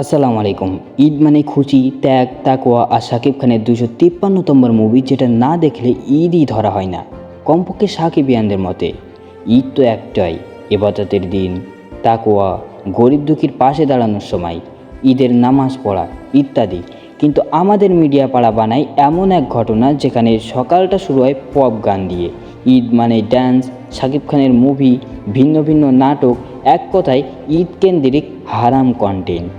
আসসালামু আলাইকুম। ঈদ মানে খুশি, ত্যাগ তাকোয়া আর শাকিব খানের দুশো তিপ্পান্নতম মুভি যেটা না দেখলে ঈদই ধরা হয় না। কমপক্ষে সাকিব ইয়ানদের মতে, ঈদ তো একটাই, এবাদতের দিন তাকোয়া গরিব দুঃখীর পাশে দাঁড়ানোর সময়, ঈদের নামাজ পড়া ইত্যাদি। কিন্তু আমাদের মিডিয়া পাড়া বানায় এমন এক ঘটনা যেখানে সকালটা শুরু হয় পপ গান দিয়ে। ঈদ মানে ড্যান্স শাকিব খানের মুভি ভিন্ন ভিন্ন নাটক, এক কথায় ঈদ কেন্দ্রিক হারাম কন্টেন্ট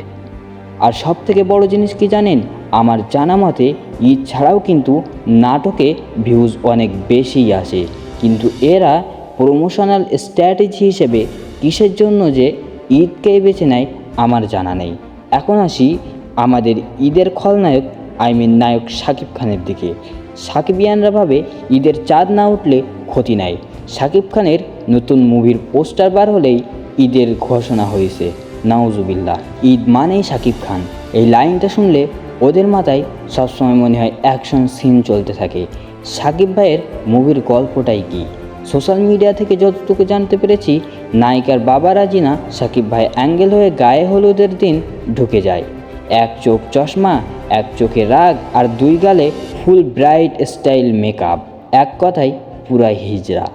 আর সব থেকে বড় জিনিস কি জানেন? আমার জানা মতে, ঈদ ছাড়াও কিন্তু নাটকে ভিউজ অনেক বেশি আসে। কিন্তু এরা প্রমোশনাল স্ট্র্যাটেজি হিসেবে কিসের জন্য যে ঈদকে বেছে নেয়, আমার জানা নেই। এখন আসি আমাদের ঈদের খলনায়ক আই মিন নায়ক শাকিব খানের দিকে। সাকিবিয়ানরা ভাবে ঈদের চাঁদ না উঠলে ক্ষতি নাই। সাকিব খানের নতুন মুভির পোস্টার বার হলেই ঈদের ঘোষণা হয়েছে নাউজুবিল্লাহ। ঈদ মানেই শাকিব খান। এই লাইনটা শুনলে ওদের মাথায় সবসময় মনে হয় অ্যাকশন সিন চলতে থাকে। শাকিব ভাইয়ের মুভির গল্পটাই কি? সোশ্যাল মিডিয়া থেকে যতটুকু জানতে পেরেছি, নায়িকার বাবা রাজিনা শাকিব ভাই অ্যাঙ্গেল হয়ে গায়ে হলুদের দিন ঢুকে যায়। এক চোখ চশমা, এক চোখে রাগ, আর দুই গালে ফুল ব্রাইট স্টাইল মেকআপ। এক কথায় পুরাই হিজড়া।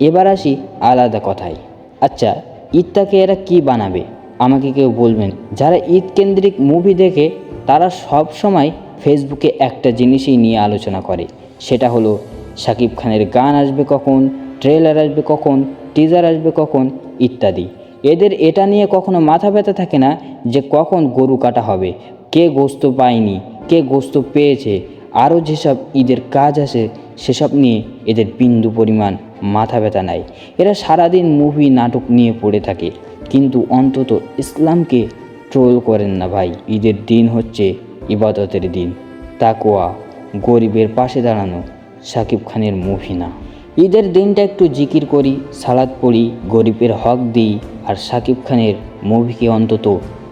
এবার আসি আলাদা কথায়। আচ্ছা ঈদটাকে এরা কি বানাবে? আমাকে কেউ বলবেন। যারা ঈদ কেন্দ্রিক মুভি দেখে, তারা সব সময় ফেসবুকে একটা জিনিসই নিয়ে আলোচনা করে। সেটা হলো, শাকিব খানের গান আসবে কখন ট্রেলার আসবে কখন, টিজার আসবে কখন, ইত্যাদি। এদের এটা নিয়ে কখনো মাথা ব্যথা থাকে না যে কখন গরু কাটা হবে, কে গোস্ত পায়নি, কে গোস্ত পেয়েছে। আরও যেসব ঈদের কাজ আছে সেসব নিয়ে এদের বিন্দু পরিমাণ মাথা ব্যথা নাই। এরা সারাদিন মুভি নাটক নিয়ে পড়ে থাকে। কিন্তু অন্তত ইসলামকে ট্রোল করেন না ভাই। ঈদের দিন হচ্ছে ইবাদতের দিন। তাকোয়া গরিবের পাশে দাঁড়ানো, সাকিব খানের মুভি না ঈদের দিনটা একটু জিকির করি, সালাদ পড়ি, গরিবের হক দিই আর সাকিব খানের মুভিকে অন্তত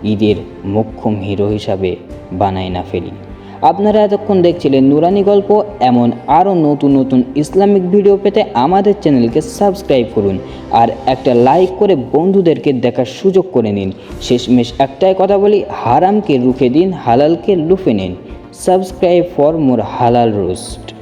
ঈদের মোক্ষম হিরো হিসাবে বানাই না ফেলি। আপনারা এতক্ষণ দেখছিলেন নুরানি গল্প, এমন আরও নতুন নতুন ইসলামিক ভিডিও পেতে আমাদের চ্যানেলকে সাবস্ক্রাইব করুন আর একটা লাইক করে বন্ধুদেরকে দেখার সুযোগ করে নিন। শেষমেশ একটাই কথা বলি, হারামকে রুখে দিন, হালালকে লুফে নিন। সাবস্ক্রাইব ফর মোর হালাল রোস্ট।